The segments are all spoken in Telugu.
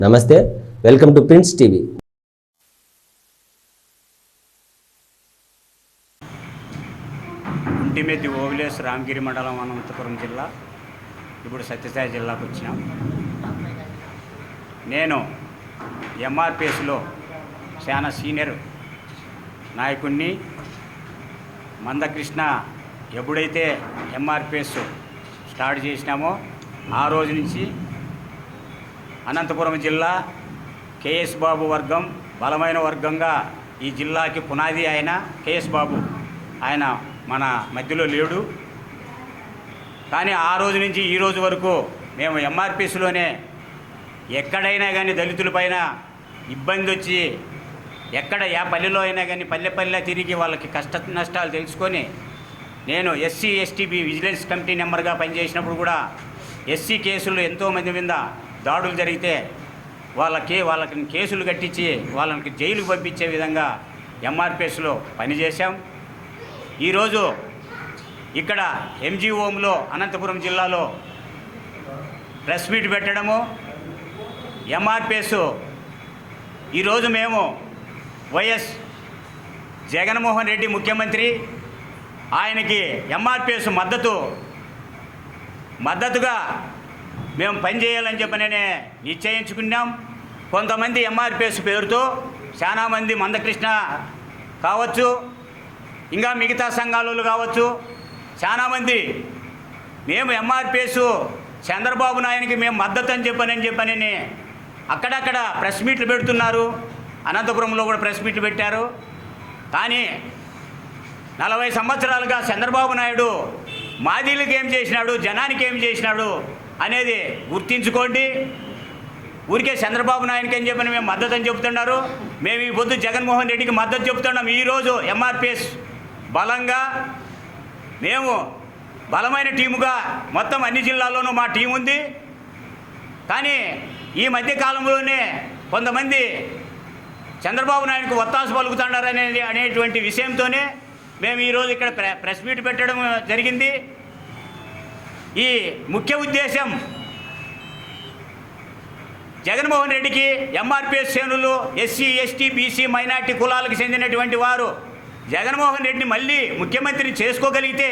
నమస్తే వెల్కమ్ టు ప్రిన్స్ టీవీ. ఇంటిమెద్ది ఓవిలేస్ రామగిరి మండలం అనంతపురం జిల్లా ఇప్పుడు సత్యసాయి జిల్లాకు వచ్చినాం. నేను ఎంఆర్పిఎస్లో చాలా సీనియర్ నాయకుణ్ణి మందకృష్ణ ఎప్పుడైతే ఎంఆర్పిఎస్ స్టార్ట్ చేసినామో ఆ రోజు నుంచి అనంతపురం జిల్లా కేఎస్ బాబు వర్గం బలమైన వర్గంగా ఈ జిల్లాకి పునాది ఆయన కేఎస్ బాబు. ఆయన మన మధ్యలో లేడు. కానీ ఆ రోజు నుంచి ఈ రోజు వరకు మేము ఎంఆర్పిస్లోనే ఎక్కడైనా కానీ దళితులపైన ఇబ్బంది వచ్చి ఎక్కడ ఏ పల్లెలో అయినా కానీ పల్లె పల్లె తిరిగి వాళ్ళకి కష్ట నష్టాలు తెలుసుకొని నేను ఎస్సీ ఎస్టీబీ విజిలెన్స్ కమిటీ నెంబర్గా పనిచేసినప్పుడు కూడా ఎస్సీ కేసులు ఎంతోమంది మీద దాడులు జరిగితే వాళ్ళకి వాళ్ళకి కేసులు కట్టించి వాళ్ళకి జైలుకు పంపించే విధంగా ఎంఆర్పిఎస్లో పనిచేశాం. ఈరోజు ఇక్కడ ఎంజీఓంలో అనంతపురం జిల్లాలో ప్రెస్ మీట్ పెట్టడము. ఎంఆర్పిఎస్ ఈరోజు మేము వైఎస్ జగన్మోహన్ రెడ్డి ముఖ్యమంత్రి. ఆయనకి ఎంఆర్పిఎస్ మద్దతు మద్దతుగా మేము పనిచేయాలని చెప్పననే నిశ్చయించుకున్నాం. కొంతమంది ఎంఆర్పిఎస్ పేరుతో చాలామంది మందకృష్ణ కావచ్చు ఇంకా మిగతా సంఘాలు కావచ్చు చాలామంది మేము ఎంఆర్పిఎస్ చంద్రబాబు నాయునికి మేము మద్దతు అని చెప్పనని చెప్పనని అక్కడక్కడ ప్రెస్ మీట్లు పెడుతున్నారు. అనంతపురంలో కూడా ప్రెస్ మీట్లు పెట్టారు. కానీ నలభై సంవత్సరాలుగా చంద్రబాబు నాయుడు మాదీలకు ఏం చేసినాడు జనానికి ఏం చేసినాడు అనేది గుర్తించుకోండి. ఊరికే చంద్రబాబు నాయుడికి అని చెప్పని మేము మద్దతు అని చెబుతున్నారు మేము ఈ పొద్దు జగన్మోహన్ రెడ్డికి మద్దతు చెప్తున్నాం. ఈరోజు ఎంఆర్పిఎస్ బలంగా మేము బలమైన టీముగా మొత్తం అన్ని జిల్లాల్లోనూ మా టీం ఉంది. కానీ ఈ మధ్య కాలంలోనే కొంతమంది చంద్రబాబు నాయుడుకు ఒత్తాసు పలుకుతున్నారనేది అనేటువంటి విషయంతోనే మేము ఈరోజు ఇక్కడ ప్రె ప్రెస్ మీట్ పెట్టడం జరిగింది. ఈ ముఖ్య ఉద్దేశం జగన్మోహన్ రెడ్డికి ఎంఆర్పిఎస్ శ్రేణులు ఎస్సీ ఎస్టీ బీసీ మైనార్టీ కులాలకు చెందినటువంటి వారు జగన్మోహన్ రెడ్డిని మళ్ళీ ముఖ్యమంత్రిని చేసుకోగలిగితే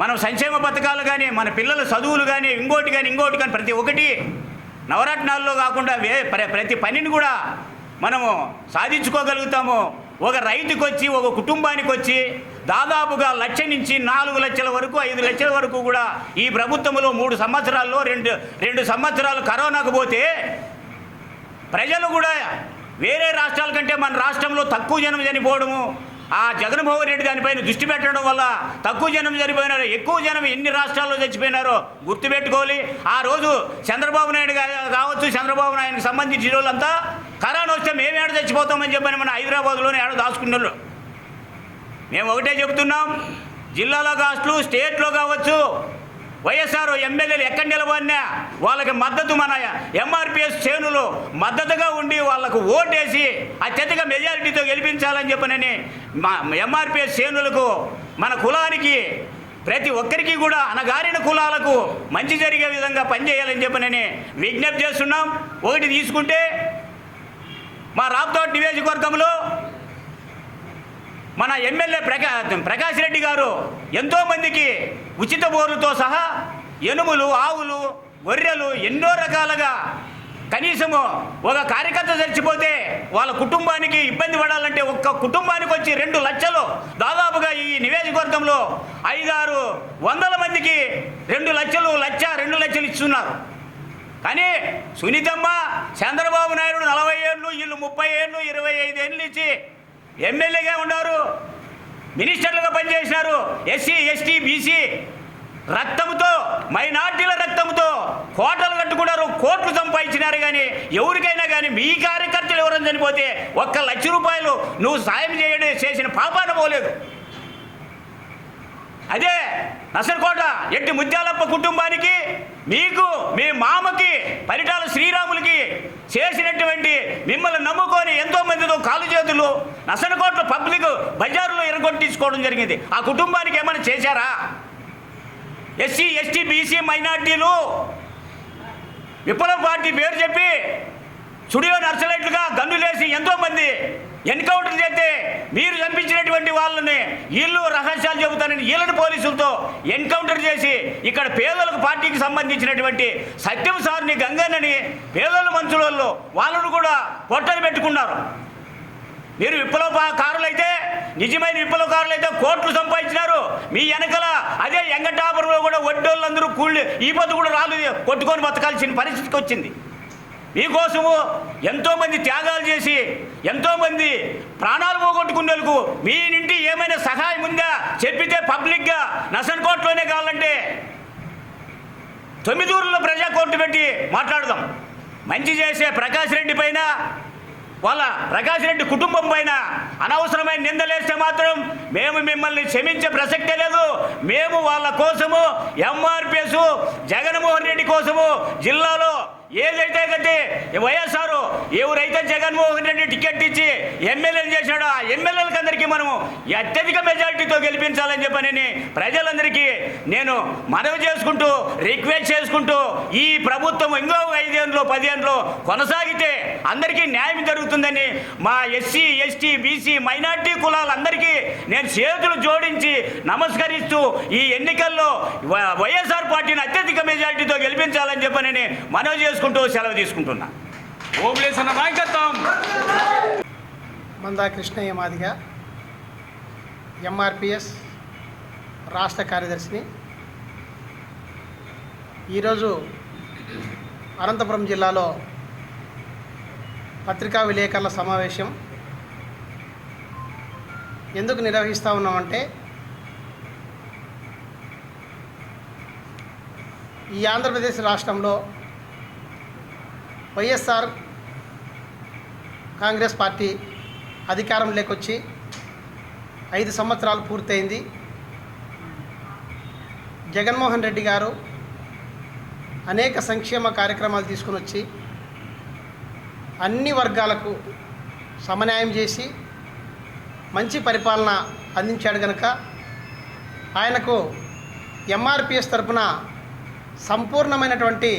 మనం సంక్షేమ పథకాలు కానీ మన పిల్లల చదువులు కానీ ఇంకోటి కానీ ఇంకోటి కానీ ప్రతి ఒక్కటి నవరత్నాల్లో కాకుండా వే ప్ర- ప్రతి పనిని కూడా మనము సాధించుకోగలుగుతాము. ఒక రైతుకొచ్చి ఒక కుటుంబానికి వచ్చి దాదాపుగా లక్ష నుంచి నాలుగు లక్షల వరకు ఐదు లక్షల వరకు కూడా ఈ ప్రభుత్వంలో మూడు సంవత్సరాల్లో రెండు రెండు సంవత్సరాలు కరోనాకు పోతే ప్రజలు కూడా వేరే రాష్ట్రాల కంటే మన రాష్ట్రంలో తక్కువ జనం చనిపోవడము ఆ జగన్మోహన్ రెడ్డి దానిపైన దృష్టి పెట్టడం వల్ల తక్కువ జనం చనిపోయినారు. ఎక్కువ జనం ఎన్ని రాష్ట్రాల్లో చచ్చిపోయినారో గుర్తుపెట్టుకోవాలి. ఆ రోజు చంద్రబాబు నాయుడు కావచ్చు చంద్రబాబు నాయుడుకి సంబంధించిన వాళ్ళంతా కరోనా వస్తే మేమేడ చచ్చిపోతామని చెప్పని మన హైదరాబాద్లోనే ఏడ దాచుకున్నారు. మేము ఒకటే చెబుతున్నాం. జిల్లాలో కావచ్చు స్టేట్లో కావచ్చు వైఎస్ఆర్ ఎమ్మెల్యేలు ఎక్కడ నిలబడినా వాళ్ళకి మద్దతు మన ఎంఆర్పిఎస్ శ్రేణులు మద్దతుగా ఉండి వాళ్ళకు ఓటేసి అత్యధిక మెజారిటీతో గెలిపించాలని చెప్పనని మా ఎంఆర్పిఎస్ శ్రేణులకు మన కులానికి ప్రతి ఒక్కరికి కూడా అనగారిన కులాలకు మంచి జరిగే విధంగా పనిచేయాలని చెప్పనని విజ్ఞప్తి చేస్తున్నాం. ఒకటి తీసుకుంటే మా రాప్తోట్ నియోజకవర్గంలో మన ఎమ్మెల్యే ప్రకా ప్రకాష్ రెడ్డి గారు ఎంతోమందికి ఉచిత బోర్లతో సహా ఎనుములు ఆవులు గొర్రెలు ఎన్నో రకాలుగా కనీసము ఒక కార్యకర్త చచ్చిపోతే వాళ్ళ కుటుంబానికి ఇబ్బంది పడాలంటే ఒక్క కుటుంబానికి వచ్చి రెండు లక్షలు దాదాపుగా ఈ నియోజకవర్గంలో ఐదారు వందల మందికి రెండు లక్షలు లక్ష రెండు లక్షలు ఇస్తున్నారు. కానీ సునీతమ్మ చంద్రబాబు నాయుడు నలభై ఏళ్ళు వీళ్ళు ముప్పై ఏళ్ళు ఇరవై ఐదు ఏళ్ళు ఇచ్చి ఎమ్మెల్యేగా ఉన్నారు. మినిస్టర్లుగా పనిచేసినారు ఎస్సీ ఎస్టీ బీసీ రక్తంతో మైనార్టీల రక్తంతో కోటలు కట్టుకున్నారు కోట్లు సంపాదించినారు కానీ ఎవరికైనా కానీ మీ కార్యకర్తలు ఎవరైనా చనిపోతే ఒక్క లక్ష రూపాయలు నువ్వు సాయం చేయడం చేసిన పాపాన పోలేదు. అదే నసరకోట ఎట్టి ముత్యాలప్ప కుటుంబానికి మీకు మీ మామకి పరిటాల శ్రీరాములకి చేసినటువంటి మిమ్మల్ని నమ్ముకొని ఎంతో మందితో కాలు చేతులు నసరకోట్ల పబ్లిక్ బజారులో ఎరగొట్టించుకోవడం జరిగింది. ఆ కుటుంబానికి ఏమైనా చేశారా? ఎస్సీ ఎస్టీ బీసీ మైనార్టీలు విప్లవ పార్టీ పేరు చెప్పి స్టూడియో నర్సలైట్లుగా గన్నులేసి ఎంతోమంది ఎన్కౌంటర్ చేస్తే మీరు చంపించినటువంటి వాళ్ళని వీళ్ళు రహస్యాలు చెబుతానని వీళ్ళని పోలీసులతో ఎన్కౌంటర్ చేసి ఇక్కడ పేదలకు పార్టీకి సంబంధించినటువంటి సత్యం సార్ని గంగన్నని పేదల మంచులలో వాళ్ళను కూడా పొట్టలు పెట్టుకున్నారు. మీరు విప్లవకారులైతే నిజమైన విప్లవకారులైతే కోట్లు సంపాదించినారు. మీ వెనకల అదే ఎంగటాపురంలో కూడా వడ్డోళ్ళందరూ కూళ్ళు ఈ పొద్దు కూడా రాళ్ళు కొట్టుకొని బతకాల్సిన పరిస్థితికి వచ్చింది. మీకోసము ఎంతోమంది త్యాగాలు చేసి ఎంతోమంది ప్రాణాలు పోగొట్టుకునేందుకు మీ నుండి ఏమైనా సహాయం ఉందా? చెప్పితే పబ్లిక్గా నసన్ కోర్టులోనే కావాలంటే తొమ్మిది ఊర్లో ప్రజా కోర్టు పెట్టి మాట్లాడదాం. మంచి చేసే ప్రకాష్ రెడ్డి పైన వాళ్ళ ప్రకాష్ రెడ్డి కుటుంబం పైన అనవసరమైన నిందలేస్తే మాత్రం మేము మిమ్మల్ని క్షమించే ప్రసక్తే లేదు. మేము వాళ్ళ కోసము ఎంఆర్పిఎస్ జగన్మోహన్ రెడ్డి కోసము జిల్లాలో ఏదైతే కట్టి వైఎస్ఆర్ ఎవరైతే జగన్మోహన్ రెడ్డి టికెట్ ఇచ్చి ఎమ్మెల్యేలు చేశాడో ఆ ఎమ్మెల్యేలకు అందరికీ మనము అత్యధిక మెజారిటీతో గెలిపించాలని చెప్పని ప్రజలందరికీ నేను మనవి చేసుకుంటూ రిక్వెస్ట్ చేసుకుంటూ ఈ ప్రభుత్వం ఇంకో ఐదేళ్ళు పదేళ్ళు కొనసాగితే అందరికీ న్యాయం జరుగుతుందని మా ఎస్సీ ఎస్టీ బీసీ మైనార్టీ కులాలందరికీ నేను చేతులు జోడించి నమస్కరిస్తూ ఈ ఎన్నికల్లో వైఎస్ఆర్ పార్టీని అత్యధిక మెజారిటీతో గెలిపించాలని చెప్పని మనవి చేసుకుంటూ సెలవు తీసుకుంటున్నా. నాయకత్వం. మందా కృష్ణయ్య మాదిగ ఎంఆర్పిఎస్ రాష్ట్ర కార్యదర్శిని. ఈరోజు అనంతపురం జిల్లాలో పత్రికా విలేకరుల సమావేశం. ఎందుకు నిర్వహిస్తూ ఉన్నామంటే ఈ ఆంధ్రప్రదేశ్ రాష్ట్రంలో వైఎస్ఆర్ కాంగ్రెస్ పార్టీ అధికారం లేకొచ్చి ఐదు సంవత్సరాలు పూర్తయింది. జగన్మోహన్ రెడ్డి గారు అనేక సంక్షేమ కార్యక్రమాలు తీసుకుని వచ్చి అన్ని వర్గాలకు సమన్యాయం చేసి మంచి పరిపాలన అందించాడు కనుక ఆయనకు ఎంఆర్పిఎస్ తరఫున సంపూర్ణమైనటువంటి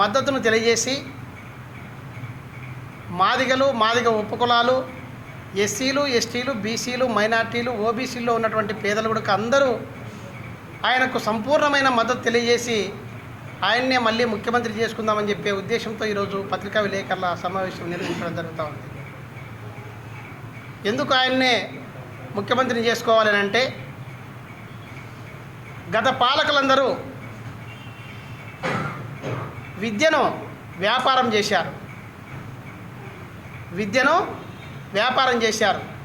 మద్దతును తెలియజేసి మాదిగలు మాదిగ ఉపకులాలు ఎస్సీలు ఎస్టీలు బీసీలు మైనార్టీలు ఓబీసీల్లో ఉన్నటువంటి పేదలు కూడా అందరూ ఆయనకు సంపూర్ణమైన మద్దతు తెలియజేసి ఆయన్నే మళ్ళీ ముఖ్యమంత్రి చేసుకుందామని చెప్పే ఉద్దేశంతో ఈరోజు పత్రికా విలేకరుల సమావేశం నిర్వహించడం జరుగుతూ ఉంది. ఎందుకు ఆయన్నే ముఖ్యమంత్రిని చేసుకోవాలని అంటే గత పాలకులందరూ విద్యను వ్యాపారం చేశారు. విద్యను వ్యాపారం చేశారు.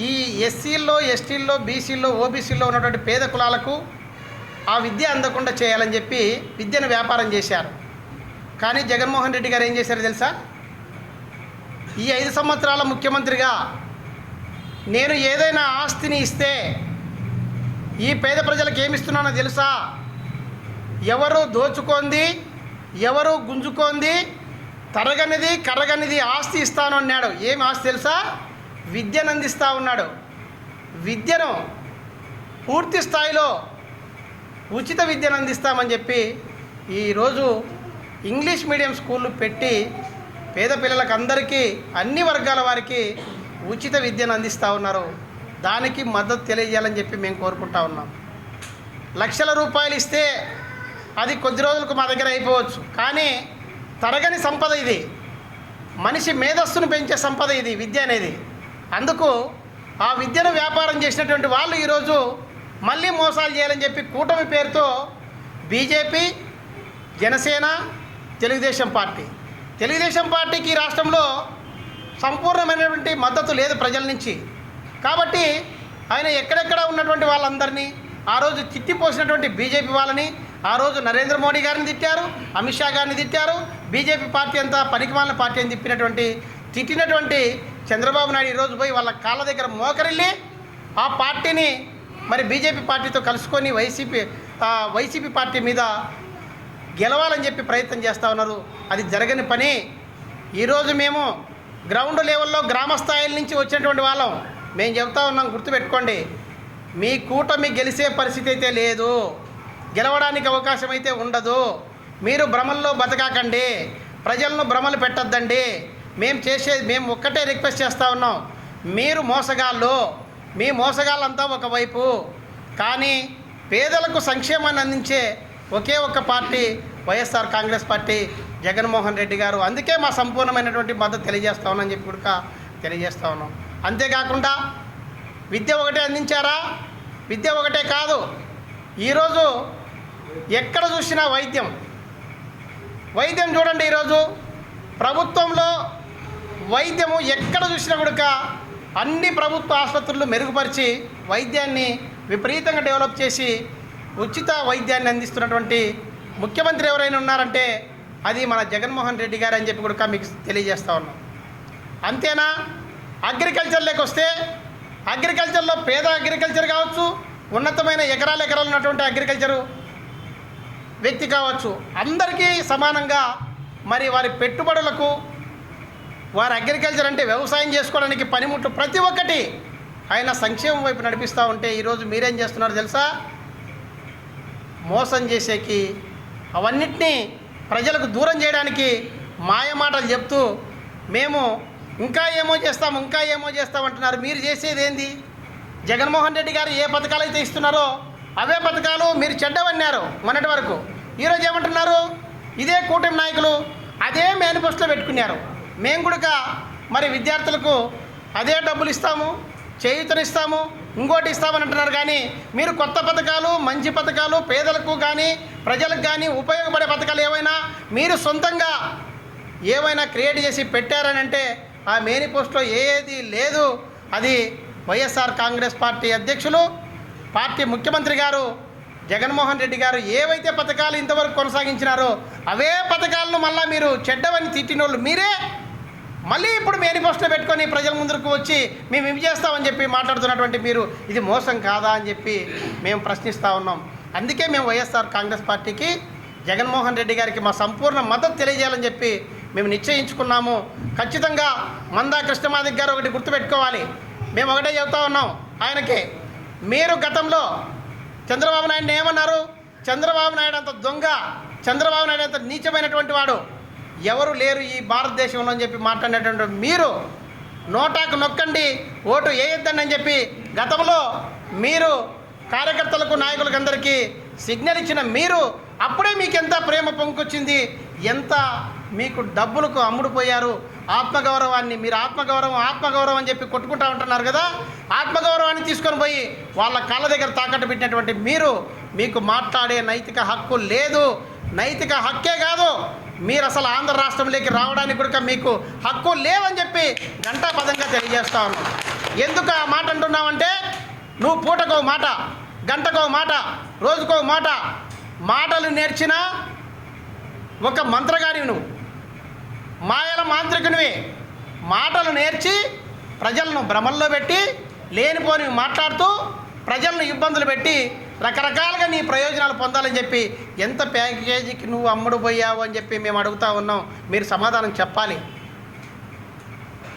ఈ ఎస్సీల్లో ఎస్టీల్లో బీసీల్లో ఓబీసీల్లో ఉన్నటువంటి పేద కులాలకు ఆ విద్య అందకుండా చేయాలని చెప్పి విద్యను వ్యాపారం చేశారు. కానీ జగన్మోహన్ రెడ్డి గారు ఏం చేశారు తెలుసా? ఈ ఐదు సంవత్సరాల ముఖ్యమంత్రిగా నేను ఏదైనా ఆస్తిని ఇస్తే ఈ పేద ప్రజలకు ఏమి ఇస్తున్నానో తెలుసా? ఎవరు దోచుకోంది ఎవరు గుంజుకోంది తరగనిది కరగనిది ఆస్తి ఇస్తాను అన్నాడు. ఏం ఆస్తి తెలుసా? విద్యను అందిస్తూ ఉన్నాడు. విద్యను పూర్తి స్థాయిలో ఉచిత విద్యను అందిస్తామని చెప్పి ఈరోజు ఇంగ్లీష్ మీడియం స్కూళ్ళు పెట్టి పేద పిల్లలకు అందరికీ అన్ని వర్గాల వారికి ఉచిత విద్యను అందిస్తూ ఉన్నారు. దానికి మద్దతు తెలియజేయాలని చెప్పి మేము కోరుకుంటా ఉన్నాం. లక్షల రూపాయలు ఇస్తే అది కొద్ది రోజులకు మా దగ్గర అయిపోవచ్చు. కానీ తరగని సంపద ఇది. మనిషి మేధస్సును పెంచే సంపద ఇది విద్య అనేది. అందుకు ఆ విద్యను వ్యాపారం చేసినటువంటి వాళ్ళు ఈరోజు మళ్ళీ మోసాలు చేయాలని చెప్పి కూటమి పేరుతో బీజేపీ జనసేన తెలుగుదేశం పార్టీ. తెలుగుదేశం పార్టీకి ఈ రాష్ట్రంలో సంపూర్ణమైనటువంటి మద్దతు లేదు ప్రజల నుంచి. కాబట్టి ఆయన ఎక్కడెక్కడ ఉన్నటువంటి వాళ్ళందరినీ ఆ రోజు తిట్టిపోసినటువంటి బీజేపీ వాళ్ళని ఆ రోజు నరేంద్ర మోడీ గారిని తిట్టారు అమిత్ షా గారిని తిట్టారు బీజేపీ పార్టీ అంతా పనికిమాలిన పార్టీ అని తిప్పినటువంటి తిట్టినటువంటి చంద్రబాబు నాయుడు ఈరోజు పోయి వాళ్ళ కాళ్ళ దగ్గర మోకరిల్లి ఆ పార్టీని మరి బీజేపీ పార్టీతో కలుసుకొని వైసీపీ వైసీపీ పార్టీ మీద గెలవాలని చెప్పి ప్రయత్నం చేస్తూ ఉన్నారు. అది జరగని పని. ఈరోజు మేము గ్రౌండ్ లెవెల్లో గ్రామ స్థాయిల నుంచి వచ్చినటువంటి వాళ్ళం. మేము చెప్తా ఉన్నాం గుర్తుపెట్టుకోండి. మీ కూటమి గెలిచే పరిస్థితి అయితే లేదు. గెలవడానికి అవకాశం అయితే ఉండదు. మీరు భ్రమల్లో బతకాకండి. ప్రజలను భ్రమలు పెట్టద్దండి. మేము చేసేది మేము ఒక్కటే రిక్వెస్ట్ చేస్తూ ఉన్నాం. మీరు మోసగాళ్ళు. మీ మోసగాళ్ళంతా ఒకవైపు. కానీ పేదలకు సంక్షేమాన్ని అందించే ఒకే ఒక్క party YSR Congress party Jaganmohan Reddy garu. అందుకే మా సంపూర్ణమైనటువంటి మద్దతు తెలియజేస్తా ఉన్నామని చెప్పి కూడా తెలియజేస్తా ఉన్నాం. అంతేకాకుండా విద్య ఒకటే అందించారా? విద్య ఒకటే కాదు. ఈరోజు ఎక్కడ చూసినా వైద్యం. వైద్యం చూడండి ఈరోజు. ప్రభుత్వంలో వైద్యము ఎక్కడ చూసినా కూడా అన్ని ప్రభుత్వ ఆసుపత్రులు మెరుగుపరిచి వైద్యాన్ని విపరీతంగా డెవలప్ చేసి ఉచిత వైద్యాన్ని అందిస్తున్నటువంటి ముఖ్యమంత్రి ఎవరైనా ఉన్నారంటే అది మన జగన్మోహన్ రెడ్డి గారు అని చెప్పి కూడా మీకు తెలియజేస్తా ఉన్నాం. అంతేనా? అగ్రికల్చర్లోకి వస్తే అగ్రికల్చర్లో పేద అగ్రికల్చర్ కావచ్చు ఉన్నతమైన ఎకరాల ఎకరాలు ఉన్నటువంటి అగ్రికల్చరు వ్యక్తి కావచ్చు. అందరికీ సమానంగా మరి వారి పెట్టుబడులకు వారి అగ్రికల్చర్ అంటే వ్యవసాయం చేసుకోవడానికి పనిముట్లు ప్రతి ఒక్కటి ఆయన సంక్షేమం వైపు నడిపిస్తూ ఉంటే ఈరోజు మీరేం చేస్తున్నారు తెలుసా? మోసం చేసేకి అవన్నిటినీ ప్రజలకు దూరం చేయడానికి మాయమాటలు చెప్తూ మేము ఇంకా ఏమో చేస్తాం ఇంకా ఏమో చేస్తాం అంటున్నారు. మీరు చేసేది ఏంది? జగన్మోహన్ రెడ్డి గారు ఏ పథకాలు అయితే ఇస్తున్నారో అవే పథకాలు మీరు చెడ్డవన్నారు మొన్నటి వరకు. ఈరోజు ఏమంటున్నారు? ఇదే కూటమి నాయకులు అదే మేనిఫెస్టో పెట్టుకున్నారు. మేము కూడా మరి విద్యార్థులకు అదే డబ్బులు ఇస్తాము చేయూతనిస్తాము ఇంకోటి ఇస్తామని అంటున్నారు కానీ మీరు కొత్త పథకాలు మంచి పథకాలు పేదలకు కానీ ప్రజలకు కానీ ఉపయోగపడే పథకాలు ఏవైనా మీరు సొంతంగా ఏవైనా క్రియేట్ చేసి పెట్టారని అంటే ఆ మేనిఫెస్టో ఏది లేదు. అది వైఎస్ఆర్ కాంగ్రెస్ పార్టీ అధ్యక్షులు పార్టీ ముఖ్యమంత్రి గారు జగన్మోహన్ రెడ్డి గారు ఏవైతే పథకాలు ఇంతవరకు కొనసాగించినారో అవే పథకాలను మళ్ళీ మీరు చెడ్డవని తిట్టిన వాళ్ళు మీరే. మళ్ళీ ఇప్పుడు మేనిఫెస్టో పెట్టుకొని ప్రజల ముందుకు వచ్చి మేము ఇవి చేస్తామని చెప్పి మాట్లాడుతున్నటువంటి మీరు ఇది మోసం కాదా అని చెప్పి మేము ప్రశ్నిస్తూ ఉన్నాం. అందుకే మేము వైఎస్ఆర్ కాంగ్రెస్ పార్టీకి జగన్మోహన్ రెడ్డి గారికి మా సంపూర్ణ మద్దతు తెలియజేయాలని చెప్పి మేము నిశ్చయించుకున్నాము. ఖచ్చితంగా మందా కృష్ణమాదిక్ గారు ఒకటి గుర్తుపెట్టుకోవాలి. మేము ఒకటే చెబుతా ఉన్నాం ఆయనకి మీరు గతంలో చంద్రబాబు నాయుడు ఏమన్నారు? చంద్రబాబు నాయుడు అంత దొంగ చంద్రబాబు నాయుడు అంత నీచమైనటువంటి వాడు. ఎవరు లేరు ఈ భారతదేశంలో అని చెప్పి మాట్లాడేటువంటి మీరు నోటాకు నొక్కండి ఓటు వేయొద్దండి అని చెప్పి గతంలో మీరు కార్యకర్తలకు నాయకులకు అందరికీ సిగ్నల్ ఇచ్చిన మీరు అప్పుడే మీకు ఎంత ప్రేమ పొంగుకొచ్చింది? ఎంత మీకు డబ్బులకు అమ్ముడుపోయారు. ఆత్మగౌరవాన్ని మీరు ఆత్మగౌరవం ఆత్మగౌరవం అని చెప్పి కొట్టుకుంటా ఉంటున్నారు కదా? ఆత్మగౌరవాన్ని తీసుకొని పోయి వాళ్ళ కాళ్ళ దగ్గర తాకట్టు పెట్టినటువంటి మీరు మీకు మాట్లాడే నైతిక హక్కు లేదు. నైతిక హక్కే కాదు. మీరు అసలు ఆంధ్ర రాష్ట్రంలోకి రావడానికి కూడా మీకు హక్కు లేవని చెప్పి గంటాపదంగా తెలియజేస్తా ఉన్నాం. ఎందుకు ఆ మాట అంటున్నామంటే నువ్వు పూటకో మాట గంటకో మాట రోజుకో మాట మాటలు నేర్చిన ఒక మంత్రగాని నువ్వు. మాయల మాంత్రికునివి. మాటలు నేర్చి ప్రజలను భ్రమల్లో పెట్టి లేనిపోని మాట్లాడుతూ ప్రజలను ఇబ్బందులు పెట్టి రకరకాలుగా నీ ప్రయోజనాలు పొందాలని చెప్పి ఎంత ప్యాకేజీకి నువ్వు అమ్ముడు పోయావు అని చెప్పి మేము అడుగుతా ఉన్నాం. మీరు సమాధానం చెప్పాలి.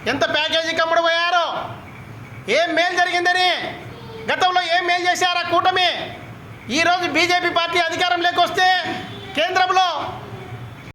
ఎంత ప్యాకేజీకి అమ్ముడు పోయారో? ఏం మేలు జరిగిందని? గతంలో ఏం మేలు చేశారా కూటమి? ఈరోజు బీజేపీ పార్టీ అధికారం లేకొస్తే కేంద్రంలో